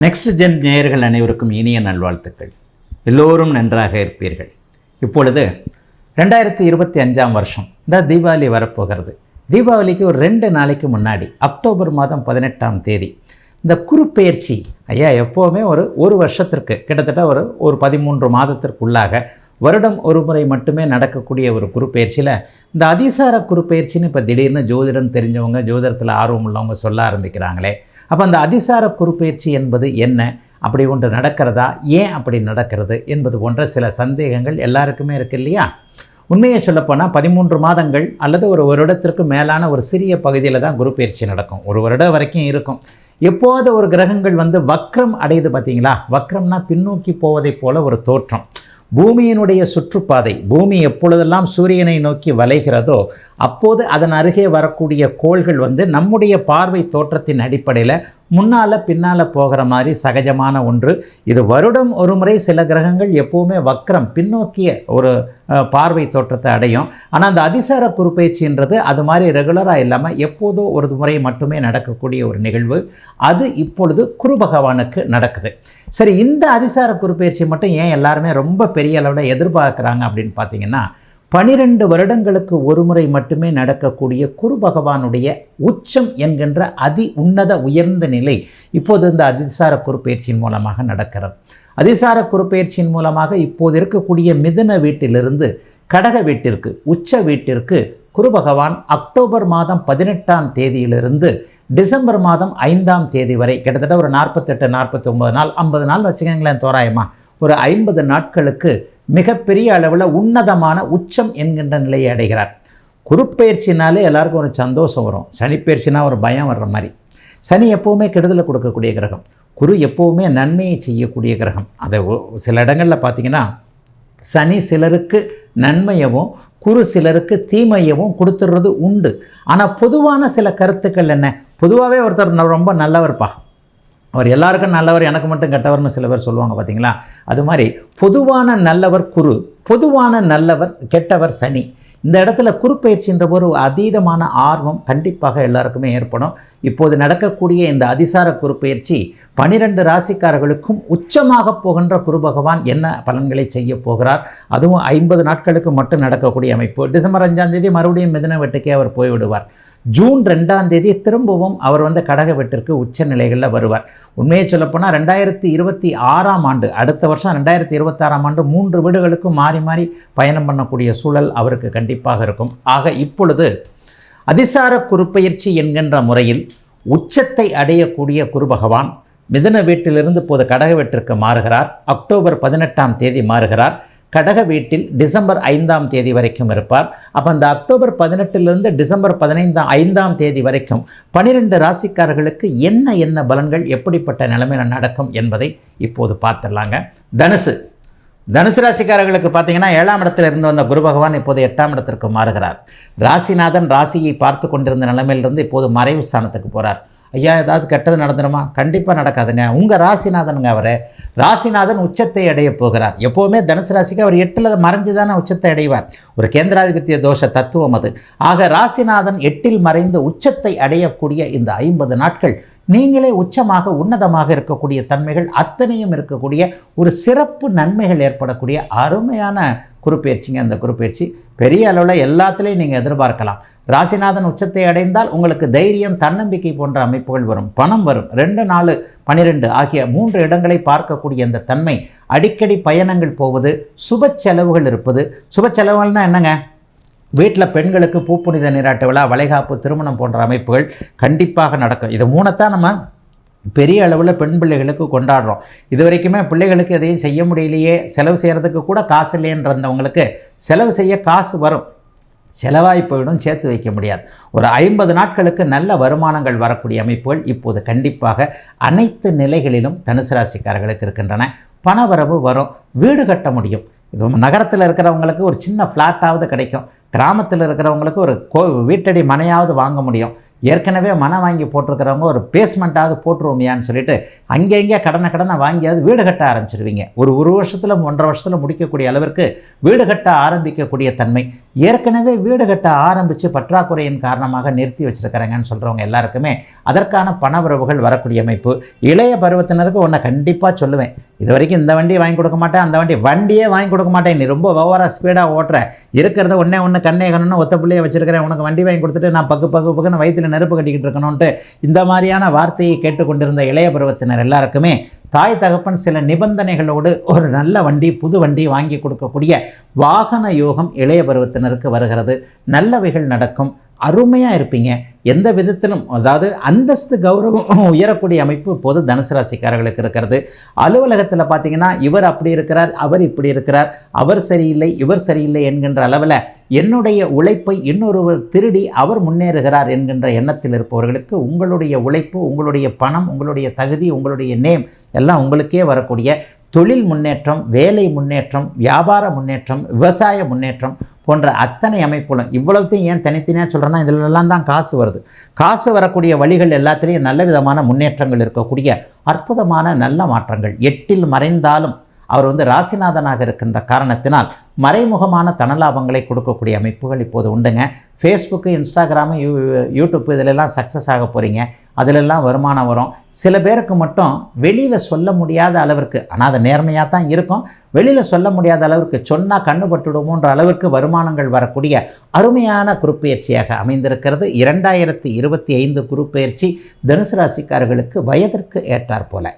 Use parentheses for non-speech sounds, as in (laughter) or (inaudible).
Next gen நேயர்கள் அனைவருக்கும் இனிய நல்வாழ்த்துக்கள். எல்லோரும் நன்றாக இருப்பீர்கள். இப்பொழுது ரெண்டாயிரத்தி இருபத்தி அஞ்சாம் வருஷம். இந்த தீபாவளி வரப்போகிறது. தீபாவளிக்கு ஒரு ரெண்டு நாளைக்கு முன்னாடி அக்டோபர் மாதம் பதினெட்டாம் தேதி இந்த குறுப்பெயர்ச்சி ஐயா எப்போவுமே ஒரு ஒரு வருஷத்திற்கு கிட்டத்தட்ட ஒரு ஒரு பதிமூன்று மாதத்திற்குள்ளாக வருடம் ஒரு முறை மட்டுமே நடக்கக்கூடிய ஒரு குறுப்பெயர்ச்சியில் இந்த அதிசார குறுப்பெயர்ச்சின்னு இப்போ திடீர்னு ஜோதிடம் தெரிஞ்சவங்க ஜோதிடத்தில் ஆர்வம் உள்ளவங்க சொல்ல ஆரம்பிக்கிறாங்களே அப்போ அந்த அதிசார குறுப்பெயர்ச்சி என்பது என்ன? அப்படி ஒன்று நடக்கிறதா? ஏன் அப்படி நடக்கிறது? என்பது போன்ற சில சந்தேகங்கள் எல்லாருக்குமே இருக்கு இல்லையா? உண்மையை சொல்லப்போனால் பதிமூன்று மாதங்கள் அல்லது ஒரு வருடத்திற்கு மேலான ஒரு சிறிய பகுதியில் தான் குரு பயிற்சி நடக்கும். ஒரு வருடம் வரைக்கும் இருக்கும். எப்போது ஒரு கிரகங்கள் வந்து வக்ரம் அடையுது பார்த்தீங்களா வக்ரம்னா பின்னோக்கி போவதைப் போல ஒரு தோற்றம். பூமியினுடைய சுற்றுப்பாதை பூமி எப்பொழுதெல்லாம் சூரியனை நோக்கி வளைகிறதோ அப்போது அதன் அருகே வரக்கூடிய கோள்கள் வந்து நம்முடைய பார்வை தோற்றத்தின் அடிப்படையில் முன்னால் பின்னால் போகிற மாதிரி சகஜமான ஒன்று. இது வருடம் ஒரு முறை சில கிரகங்கள் எப்போவுமே வக்ரம் பின்னோக்கிய ஒரு பார்வை தோற்றத்தை அடையும். ஆனால் அந்த அதிசார குறுப்பயிற்சின்றது அது மாதிரி ரெகுலராக இல்லாமல் எப்போதோ ஒரு முறை மட்டுமே நடக்கக்கூடிய ஒரு நிகழ்வு. அது இப்பொழுது குரு பகவானுக்கு நடக்குது. சரி இந்த அதிசார குறுப்பயிற்சி மட்டும் ஏன் எல்லாருமே ரொம்ப பெரிய அளவில் எதிர்பார்க்குறாங்க அப்படின்னு பார்த்தீங்கன்னா பனிரெண்டு வருடங்களுக்கு ஒரு முறை மட்டுமே நடக்கக்கூடிய குரு பகவானுடைய உச்சம் என்கின்ற அதி உன்னத உயர்ந்த நிலை இப்போது இந்த அதிசார குறுப்பெயர்ச்சியின் மூலமாக நடக்கிறது. அதிசார குறுப்பெயர்ச்சியின் மூலமாக இப்போது இருக்கக்கூடிய மிதுன வீட்டிலிருந்து கடக வீட்டிற்கு உச்ச வீட்டிற்கு குரு பகவான் அக்டோபர் மாதம் பதினெட்டாம் தேதியிலிருந்து டிசம்பர் மாதம் ஐந்தாம் தேதி வரை கிட்டத்தட்ட ஒரு நாற்பத்தெட்டு நாற்பத்தி ஒம்பது நாள் ஐம்பது நாள் வச்சுக்கோங்களேன் தோராயமாக ஒரு ஐம்பது நாட்களுக்கு மிகப்பெரிய அளவில் உன்னதமான உச்சம் என்கின்ற நிலையை அடைகிறார். குருப்பெயர்ச்சினாலே எல்லாருக்கும் ஒரு சந்தோஷம் வரும். சனிப்பெயர்ச்சினா ஒரு பயம் வர்ற மாதிரி. சனி எப்போவுமே கெடுதலை கொடுக்கக்கூடிய கிரகம். குரு எப்போவுமே நன்மையை செய்யக்கூடிய கிரகம். அதை சில இடங்களில் பார்த்தீங்கன்னா சனி சிலருக்கு நன்மையவும் குரு சிலருக்கு தீமையவும் கொடுத்துடுறது உண்டு. ஆனால் பொதுவான சில கருத்துக்கள் என்ன? பொதுவாகவே ஒருத்தர் ந- ரொம்ப நல்லவர்ப்பா அவர் எல்லாருக்கும் நல்லவர் எனக்கு மட்டும் கெட்டவர்னு சில பேர் சொல்லுவாங்க பார்த்தீங்களா அது மாதிரி பொதுவான நல்லவர் குரு பொதுவான நல்லவர் கெட்டவர் சனி. இந்த இடத்துல குறுப்பயிற்சின்ற ஒரு அதீதமான ஆர்வம் கண்டிப்பாக எல்லாருக்குமே ஏற்படும். இப்போது நடக்கக்கூடிய இந்த அதிசார குறுப்பயிற்சி பனிரெண்டு ராசிக்காரர்களுக்கும் உச்சமாக போகின்ற குரு பகவான் என்ன பலன்களை செய்ய போகிறார்? அதுவும் ஐம்பது நாட்களுக்கு மட்டும் நடக்கக்கூடிய அமைப்பு. டிசம்பர் அஞ்சாம் தேதி மறுபடியும் மிதன வெட்டுக்கே அவர் போய்விடுவார். ஜூன் ரெண்டாம் தேதி திரும்பவும் அவர் வந்து கடகவெட்டிற்கு உச்ச நிலைகளில் வருவார். உண்மையை சொல்லப்போனால் ரெண்டாயிரத்தி இருபத்தி ஆறாம் ஆண்டு அடுத்த வருஷம் ரெண்டாயிரத்தி இருபத்தாறாம் ஆண்டு மூன்று வீடுகளுக்கும் மாறி மாறி பயணம் பண்ணக்கூடிய சூழல் அவருக்கு கண்டிப்பாக இருக்கும். ஆக இப்பொழுது அதிசார குறுப்பெயர்ச்சி என்கின்ற முறையில் உச்சத்தை அடையக்கூடிய குரு பகவான் மிதன வீட்டிலிருந்து இப்போது கடக வீட்டிற்கு மாறுகிறார். அக்டோபர் பதினெட்டாம் தேதி மாறுகிறார். கடக வீட்டில் டிசம்பர் ஐந்தாம் தேதி வரைக்கும் இருப்பார். அப்போ அந்த அக்டோபர் பதினெட்டிலிருந்து டிசம்பர் பதினைந்தாம் ஐந்தாம் தேதி வரைக்கும் பனிரெண்டு ராசிக்காரர்களுக்கு என்ன என்ன பலன்கள் எப்படிப்பட்ட நிலைமையில் நடக்கும் என்பதை இப்போது பார்த்துடலாங்க. தனுசு. தனுசு ராசிக்காரர்களுக்கு பார்த்தீங்கன்னா ஏழாம் இடத்தில் இருந்து வந்த குரு பகவான் இப்போது எட்டாம் இடத்திற்கு மாறுகிறார். ராசிநாதன் ராசியை பார்த்து கொண்டிருந்த நிலைமையிலிருந்து இப்போது மறைவு ஸ்தானத்துக்கு போகிறார் ஐயா ஏதாவது கெட்டது நடந்துருமா? கண்டிப்பாக நடக்காதுங்க. உங்கள் ராசிநாதனுங்க அவர் ராசிநாதன் உச்சத்தை அடைய போகிறார். எப்போவுமே தனுசு ராசிக்கு அவர் எட்டில் மறைஞ்சு தானே உச்சத்தை அடைவார். ஒரு கேந்திராதிபத்திய தோஷ தத்துவம் அது. ஆக ராசிநாதன் எட்டில் மறைந்து உச்சத்தை அடையக்கூடிய இந்த ஐம்பது நாட்கள் நீங்களே உச்சமாக உன்னதமாக இருக்கக்கூடிய தன்மைகள் அத்தனையும் இருக்கக்கூடிய ஒரு சிறப்பு நன்மைகள் ஏற்படக்கூடிய அருமையான குறுப்பெயர்ச்சிங்க அந்த குறுப்பெயர்ச்சி பெரிய அளவில் எல்லாத்துலேயும் நீங்கள் எதிர்பார்க்கலாம். ராசிநாதன் உச்சத்தை அடைந்தால் உங்களுக்கு தைரியம் தன்னம்பிக்கை போன்ற அமைப்புகள் வரும். பணம் வரும். ரெண்டு நாலு பன்னிரெண்டு ஆகிய மூன்று இடங்களை பார்க்கக்கூடிய அந்த தன்மை அடிக்கடி பயணங்கள் போவது சுப செலவுகள் இருப்பது. சுப செலவுகள்னால் என்னங்க? வீட்டில் பெண்களுக்கு பூப்புனித நீராட்டு விழா வளைகாப்பு திருமணம் போன்ற அமைப்புகள் கண்டிப்பாக நடக்கும். இது மூணைத்தான் நம்ம பெரிய அளவில் பெண் பிள்ளைகளுக்கு கொண்டாடுறோம். இது வரைக்குமே பிள்ளைகளுக்கு எதையும் செய்ய முடியலையே செலவு செய்கிறதுக்கு கூட காசு இல்லைன்றவங்களுக்கு செலவு செய்ய காசு வரும். செலவாய் போயிடும் சேர்த்து வைக்க முடியாது. ஒரு ஐம்பது நாட்களுக்கு நல்ல வருமானங்கள் வரக்கூடிய அமைப்புகள் இப்போது கண்டிப்பாக அனைத்து நிலைகளிலும் தனுசு ராசிக்காரர்களுக்கு இருக்கின்றன. பணவரவு வரும் வீடு கட்ட முடியும். இது நகரத்தில் இருக்கிறவங்களுக்கு ஒரு சின்ன ஃப்ளாட்டாவது கிடைக்கும். கிராமத்தில் இருக்கிறவங்களுக்கு ஒரு கோ வீட்டடி மனையாவது வாங்க முடியும். ஏற்கனவே மனம் வாங்கி போட்டிருக்கிறவங்க ஒரு பேஸ்மெண்ட்டாவது போட்டுருவோமையான்னு சொல்லிட்டு அங்கங்கே கடனை கடனை வாங்கியாவது வீடு கட்ட ஆரம்பிச்சிருவீங்க. ஒரு ஒரு வருஷத்தில் ஒன்றரை வருஷத்தில் முடிக்கக்கூடிய அளவிற்கு வீடு கட்ட ஆரம்பிக்கக்கூடிய தன்மை. ஏற்கனவே வீடு கட்ட ஆரம்பித்து பற்றாக்குறையின் காரணமாக நிறுத்தி வச்சுருக்கிறாங்கன்னு சொல்கிறவங்க எல்லாருக்குமே அதற்கான பணவரவுகள் வரக்கூடிய அமைப்பு. இளைய பருவத்தினருக்கு ஒன்றை கண்டிப்பாக சொல்லுவேன். இது வரைக்கும் இந்த வண்டி வாங்கி கொடுக்க மாட்டேன் அந்த வண்டி வண்டியே வாங்கி கொடுக்க மாட்டேன். நீ ரொம்ப ஓவராக ஸ்பீடாக ஓட்டுற. இருக்கிறத ஒன்றே ஒன்று கண்ணே கண்ணு ஒத்த பிள்ளையை வச்சிருக்கிறேன். உனக்கு வண்டி வாங்கி கொடுத்துட்டு நான் பக்கு பக்கு பக்குன்னு வயிற்றில் நெருப்பு கட்டிக்கிட்டு இருக்கணும்ன்ட்டு இந்த மாதிரியான வார்த்தையை கேட்டுக்கொண்டிருந்த இளைய பருவத்தினர் எல்லாருக்குமே தாய் தகப்பன் சில நிபந்தனைகளோடு ஒரு நல்ல வண்டி புது வண்டி வாங்கி கொடுக்கக்கூடிய வாகன யோகம் இளைய பருவத்தினருக்கு வருகிறது. நல்லவைகள் நடக்கும். அருமையாக இருப்பீங்க. எந்த விதத்திலும் அதாவது அந்தஸ்து கௌரவம் (laughs) உயரக்கூடிய அமைப்பு பொது தனுசு ராசிக்காரர்களுக்கு இருக்கிறது. அலுவலகத்தில் பார்த்தீங்கன்னா இவர் அப்படி இருக்கிறார் அவர் இப்படி இருக்கிறார் அவர் சரியில்லை இவர் சரியில்லை என்கின்ற அளவில் என்னுடைய உழைப்பை இன்னொருவர் திருடி அவர் முன்னேறுகிறார் என்கின்ற எண்ணத்தில் இருப்பவர்களுக்கு உங்களுடைய உழைப்பு உங்களுடைய பணம் உங்களுடைய தகுதி உங்களுடைய நேம் எல்லாம் உங்களுக்கே வரக்கூடிய தொழில் முன்னேற்றம் வேலை முன்னேற்றம் வியாபார முன்னேற்றம் விவசாய முன்னேற்றம் போன்ற அத்தனை அமைப்புகளும். இவ்வளவுத்தையும் ஏன் தனித்தனியாக சொல்கிறேன்னா இதிலெல்லாம் தான் காசு வருது. காசு வரக்கூடிய வழிகள் எல்லாத்துலேயும் நல்ல விதமான முன்னேற்றங்கள் இருக்கக்கூடிய அற்புதமான நல்ல மாற்றங்கள். எட்டில் மறைந்தாலும் அவர் வந்து ராசிநாதனாக இருக்கின்ற காரணத்தினால் மறைமுகமான தனலாபங்களை கொடுக்கக்கூடிய அமைப்புகள் இப்போது உண்டுங்க. ஃபேஸ்புக்கு இன்ஸ்டாகிராமு யூ யூடியூப் இதிலெல்லாம் சக்ஸஸ் ஆக போகிறீங்க அதிலெல்லாம் வருமானம் வரும். சில பேருக்கு மட்டும் வெளியில் சொல்ல முடியாத அளவிற்கு ஆனால் அது நேர்மையாக தான் இருக்கும். வெளியில் சொல்ல முடியாத அளவிற்கு சொன்னால் கண்ணுபட்டுடுமோன்ற அளவிற்கு வருமானங்கள் வரக்கூடிய அருமையான குருப்பெயர்ச்சியாக அமைந்திருக்கிறது. இரண்டாயிரத்தி இருபத்தி ஐந்து குருப்பெயர்ச்சி தனுசு ராசிக்காரர்களுக்கு வயதிற்கு ஏற்றாற்போல